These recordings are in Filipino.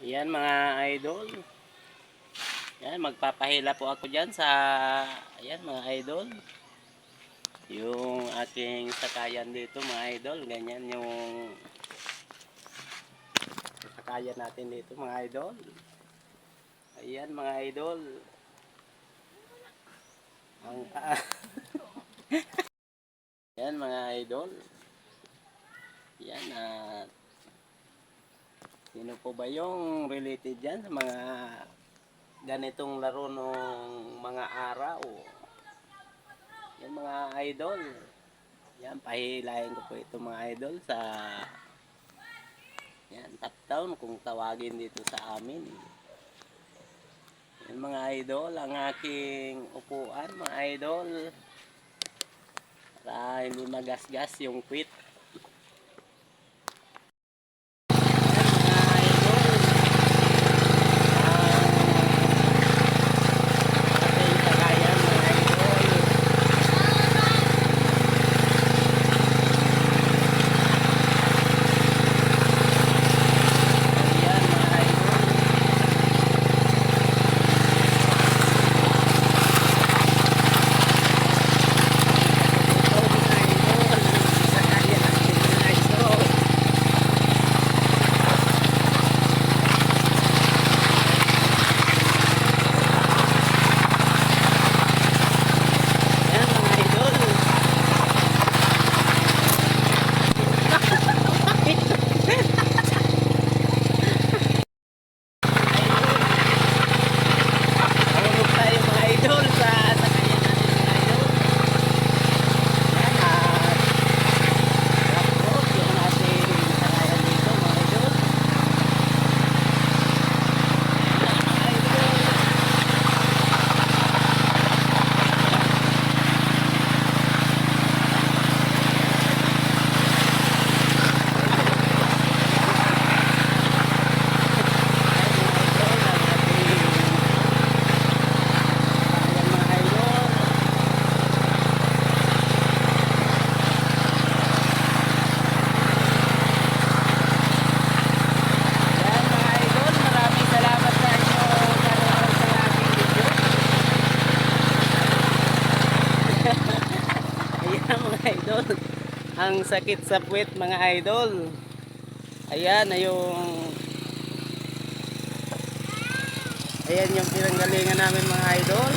Yan mga idol. Yan, magpapahila po ako dyan sa, ayan mga idol. Yung aking sakayan dito mga idol. Ganyan yung sakayan natin dito mga idol. Ayan mga idol. Ang Yan mga idol. Yan at Sino po ba yung related dyan sa mga ganitong laro nung mga araw? Yan mga idol. Yan, pahilahin ko po ito mga idol sa yan, top town kung tawagin dito sa amin. Yan mga idol, ang aking upuan mga idol. Para hindi magasgas yung quit. Ang sakit sa puwet mga idol. Ayan na yung Ayan yung pinanggalingan namin mga idol.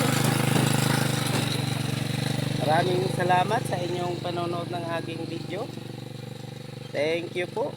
Maraming salamat sa inyong panonood ng aking video. Thank you po.